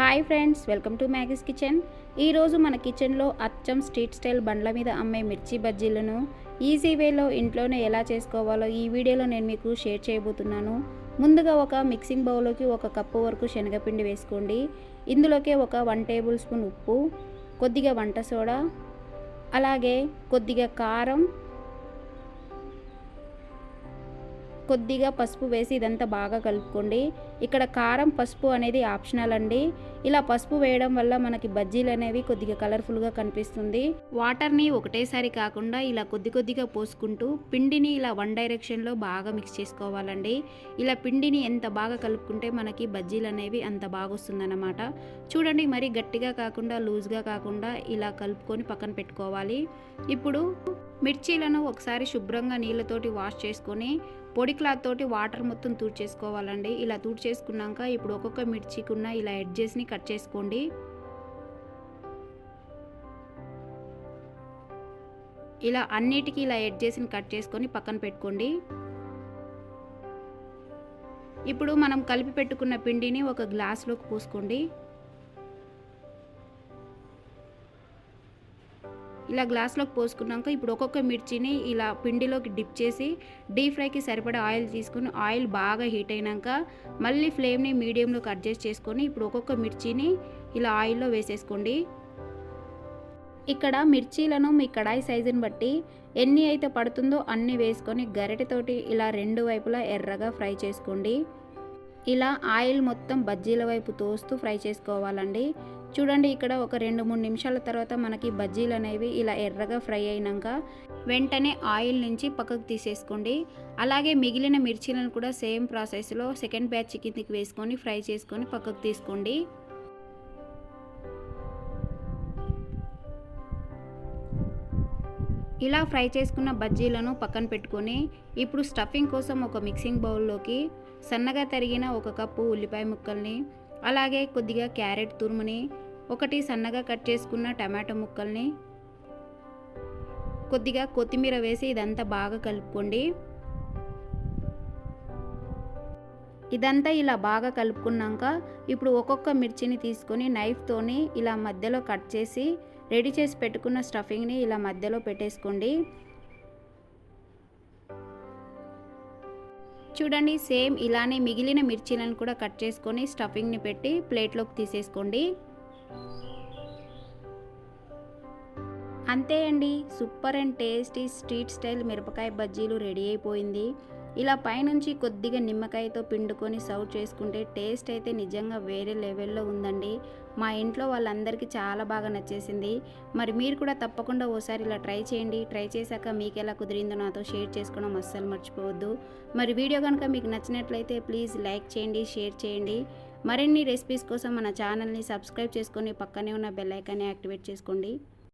Hi friends welcome to Maggie's kitchen. ఈరోజు మన కిచెన్లో అచ్చం స్ట్రీట్ స్టైల్ బండ్ల మీద అమ్మే మిర్చి బజ్జీలను ఈజీ వేలో ఇంట్లోనే ఎలా చేసుకోవాలో ఈ వీడియోలో నేను మీకు షేర్ చేయబోతున్నాను. ముందుగా ఒక మిక్సింగ్ బౌల్లోకి ఒక కప్పు వరకు శనగపిండి వేసుకోండి. ఇందులోకే ఒక వన్ టేబుల్ స్పూన్ ఉప్పు కొద్దిగా వంట సోడా అలాగే కొద్దిగా కారం కొద్దిగా పసుపు వేసి ఇదంతా బాగా కలుపుకోండి. ఇక్కడ కారం పసుపు అనేది ఆప్షనల్ అండి. ఇలా పసుపు వేయడం వల్ల మనకి బజ్జీలు అనేవి కొద్దిగా కలర్ఫుల్గా కనిపిస్తుంది. వాటర్ని ఒకటేసారి కాకుండా ఇలా కొద్ది కొద్దిగా పోసుకుంటూ పిండిని ఇలా వన్ డైరెక్షన్లో బాగా మిక్స్ చేసుకోవాలండి. ఇలా పిండిని ఎంత బాగా కలుపుకుంటే మనకి బజ్జీలు అనేవి అంత బాగా వస్తుందన్నమాట. చూడండి మరి గట్టిగా కాకుండా లూజ్గా కాకుండా ఇలా కలుపుకొని పక్కన పెట్టుకోవాలి. ఇప్పుడు మిర్చీలను ఒకసారి శుభ్రంగా నీళ్ళతోటి వాష్ చేసుకొని పొడి క్లాత్ తోటి వాటర్ మొత్తం తూడ్చేసుకోవాలండి. ఇలా తూడ్చేసుకున్నాక ఇప్పుడు ఒక్కొక్క మిర్చికున్న ఇలా ఎడ్జెస్ని కట్ చేసుకోండి. ఇలా అన్నిటికీ ఇలా ఎడ్జెస్ని కట్ చేసుకొని పక్కన పెట్టుకోండి. ఇప్పుడు మనం కలిపి పెట్టుకున్న పిండిని ఒక గ్లాస్లోకి పోసుకోండి. ఇలా గ్లాస్లోకి పోసుకున్నాక ఇప్పుడు ఒక్కొక్క మిర్చిని ఇలా పిండిలోకి డిప్ చేసి డీప్ ఫ్రైకి సరిపడా ఆయిల్ తీసుకొని ఆయిల్ బాగా హీట్ అయినాక మళ్ళీ ఫ్లేమ్ని మీడియంలోకి అడ్జస్ట్ చేసుకొని ఇప్పుడు ఒక్కొక్క మిర్చిని ఇలా ఆయిల్లో వేసేసుకోండి. ఇక్కడ మిర్చీలను మీ కడాయి సైజుని బట్టి ఎన్ని అయితే పడుతుందో అన్ని వేసుకొని గరిటెతోటి ఇలా రెండు వైపులా ఎర్రగా ఫ్రై చేసుకోండి. ఇలా ఆయిల్ మొత్తం బజ్జీల వైపు తోస్తూ ఫ్రై చేసుకోవాలండి. చూడండి ఇక్కడ ఒక రెండు మూడు నిమిషాల తర్వాత మనకి బజ్జీలు అనేవి ఇలా ఎర్రగా ఫ్రై అయినాక వెంటనే ఆయిల్ నుంచి పక్కకు తీసేసుకోండి. అలాగే మిగిలిన మిర్చీలను కూడా సేమ్ ప్రాసెస్లో సెకండ్ బ్యాచ్ కిందికి వేసుకొని ఫ్రై చేసుకొని పక్కకు తీసుకోండి. ఇలా ఫ్రై చేసుకున్న బజ్జీలను పక్కన పెట్టుకొని ఇప్పుడు స్టఫింగ్ కోసం ఒక మిక్సింగ్ బౌల్లోకి సన్నగా తరిగిన ఒక కప్పు ఉల్లిపాయ ముక్కల్ని అలాగే కొద్దిగా క్యారెట్ తురుముని ఒకటి సన్నగా కట్ చేసుకున్న టమాటో ముక్కల్ని కొద్దిగా కొత్తిమీర వేసి ఇదంతా బాగా కలుపుకోండి. ఇదంతా ఇలా బాగా కలుపుకున్నాక ఇప్పుడు ఒక్కొక్క మిర్చిని తీసుకొని నైఫ్తోని ఇలా మధ్యలో కట్ చేసి రెడీ చేసి పెట్టుకున్న స్టఫింగ్ని ఇలా మధ్యలో పెట్టేసుకోండి. చూడండి సేమ్ ఇలానే మిగిలిన మిర్చీలను కూడా కట్ చేసుకొని స్టఫింగ్ని పెట్టి ప్లేట్లోకి తీసేసుకోండి. అంతే అండి. Super and tasty street style మిరపకాయ బజ్జీలు రెడీ అయిపోయింది. ఇలా పైనుంచి కొద్దిగా నిమ్మకాయతో పిండుకొని సర్వ్ చేసుకుంటే టేస్ట్ అయితే నిజంగా వేరే లెవెల్లో ఉందండి. మా ఇంట్లో వాళ్ళందరికీ చాలా బాగా నచ్చేసింది. మరి మీరు కూడా తప్పకుండా ఓసారి ఇలా ట్రై చేయండి. ట్రై చేశాక మీకు ఎలా కుదిరిందో నాతో షేర్ చేసుకోవడం అస్సలు మర్చిపోవద్దు. మరి వీడియో కనుక మీకు నచ్చినట్లయితే ప్లీజ్ లైక్ చేయండి షేర్ చేయండి. మరిన్ని రెసిపీస్ కోసం మన ఛానల్ని సబ్స్క్రైబ్ చేసుకొని పక్కనే ఉన్న బెల్ ఐకాన్ని యాక్టివేట్ చేసుకోండి.